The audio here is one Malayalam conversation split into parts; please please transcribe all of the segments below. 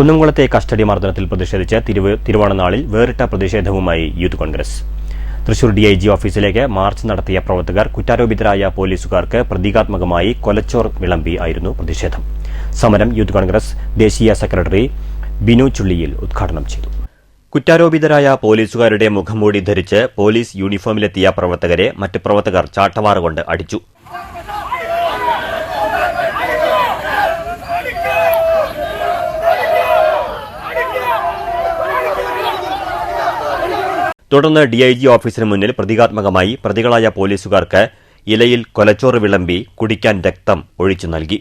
കുന്നംകുളത്തെ കസ്റ്റഡി മർദ്ദനത്തിൽ പ്രതിഷേധിച്ച് തിരുവ തിരുവോണനാളിൽ വേറിട്ട പ്രതിഷേധവുമായി youth Congress. Thrissur D I G ഓഫീസിലേക്ക് മാർച്ച് നടത്തിയ പ്രവർത്തകർ കുറ്റാരോപിതരായ പോലീസുകാർക്ക് പ്രതീകാത്മകമായി കൊലച്ചോർ വിളമ്പി ആയിരുന്നു പ്രതിഷേധം. സമരം യൂത്ത് കോൺഗ്രസ് ദേശീയ സെക്രട്ടറി ബിനു ചുള്ളിയിൽ ഉദ്ഘാടനം ചെയ്തു. കുറ്റാരോപിതരായ പോലീസുകാരുടെ മുഖംമൂടി ധരിച്ച് പോലീസ് യൂണിഫോമിലെത്തിയ പ്രവർത്തകരെ മറ്റ് പ്രവർത്തകർ ചാട്ടവാറുകൊണ്ട് അടിച്ചു. തുടർന്ന് ഡിഐജി ഓഫീസിന് മുന്നിൽ പ്രതീകാത്മകമായി പ്രതികളായ പോലീസുകാർക്ക് ഇലയിൽ കൊലച്ചോറ് വിളമ്പി കുടിക്കാൻ രക്തം ഒഴിച്ചു നൽകി.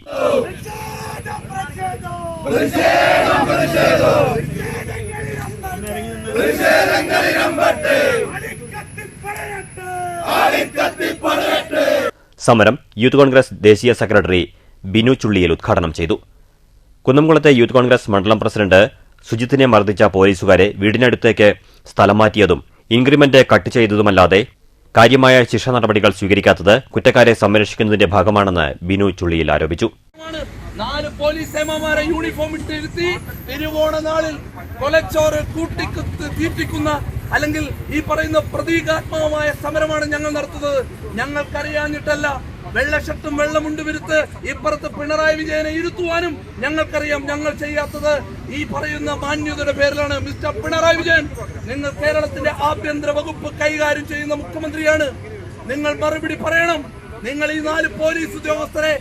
സമരം യൂത്ത് കോൺഗ്രസ് ദേശീയ സെക്രട്ടറി ബിനു ചുള്ളിയിൽ ഉദ്ഘാടനം ചെയ്തു. കുന്നംകുളത്തെ യൂത്ത് കോൺഗ്രസ് മണ്ഡലം പ്രസിഡന്റ് സുജിത്തിനെ മർദ്ദിച്ച പോലീസുകാരെ വീടിനടുത്തേക്ക് സ്ഥലം മാറ്റിയതും ഇൻക്രിമെന്റ് കട്ട് ചെയ്തതുമല്ലാതെ കാര്യമായ ശിക്ഷ നടപടികൾ സ്വീകരിക്കാത്തത് കുറ്റക്കാരെ സംരക്ഷിക്കുന്നതിന്റെ ഭാഗമാണെന്ന് ബിനു ചുള്ളിയിൽ ആരോപിച്ചു. നാല് പോലീസ് സേമമാരെ യൂണിഫോം ഇട്ടിരുത്തി തിരുവോണ നാളിൽ കൊലച്ചോറ് കൂട്ടിക്കുത്ത് തീറ്റിക്കുന്ന അല്ലെങ്കിൽ ഈ പറയുന്ന പ്രതീകാത്മകമായ സമരമാണ് ഞങ്ങൾ നടത്തുന്നത്. ഞങ്ങൾക്കറിയാഞ്ഞിട്ടല്ല വെള്ള ഷർട്ടും വെള്ളമുണ്ട് വിരുത്ത്. ഇപ്പുറത്ത് പിണറായി വിജയനെ ഇരുത്തുവാനും ഞങ്ങൾക്കറിയാം ഞങ്ങൾ ചെയ്യാത്തത്. ഈ പറയുന്ന മാന്യതയുടെ പേരിലാണ് മിസ്റ്റർ പിണറായി വിജയൻ. നിങ്ങൾ കേരളത്തിന്റെ ആഭ്യന്തര വകുപ്പ് കൈകാര്യം ചെയ്യുന്ന മുഖ്യമന്ത്രിയാണ്. നിങ്ങൾ മറുപടി പറയണം. നിങ്ങൾ ഈ നാല് പോലീസ് ഉദ്യോഗസ്ഥരെ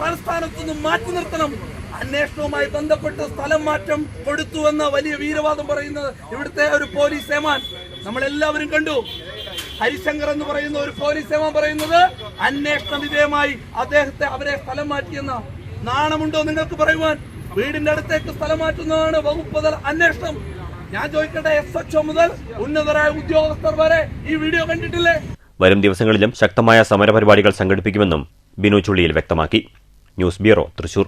തലസ്ഥാനത്തുനിന്ന് മാറ്റി നിർത്തണം. അന്വേഷണവുമായി ബന്ധപ്പെട്ട് സ്ഥലം മാറ്റം കൊടുത്തുവെന്ന വലിയ വീരവാദം പറയുന്നത് ഇവിടുത്തെ ഒരു പോലീസ് ഏമാൻ. നമ്മൾ എല്ലാവരും കണ്ടു. ഹരിശങ്കർ എന്ന് പറയുന്ന ഒരു പോലീസ് ഏമാൻ പറയുന്നത്. അന്വേഷണ വിധേയമായി അദ്ദേഹത്തെ അവരെ സ്ഥലം മാറ്റിയെന്ന നാണമുണ്ടോ നിങ്ങൾക്ക് പറയുവാൻ? വീടിന്റെ അടുത്തേക്ക് സ്ഥലം മാറ്റുന്നതാണ് വകുപ്പ് തല അന്വേഷണം. ഞാൻ ചോദിക്കട്ടെ എസ് എച്ച് മുതൽ ഉന്നതരായ ഉദ്യോഗസ്ഥർ വരെ ഈ വീഡിയോ കണ്ടിട്ടില്ലേ? വരും ദിവസങ്ങളിലും ശക്തമായ സമരപരിപാടികൾ സംഘടിപ്പിക്കുമെന്നും ബിനു ചുള്ളിയിൽ വ്യക്തമാക്കി. News bureau Thrissur.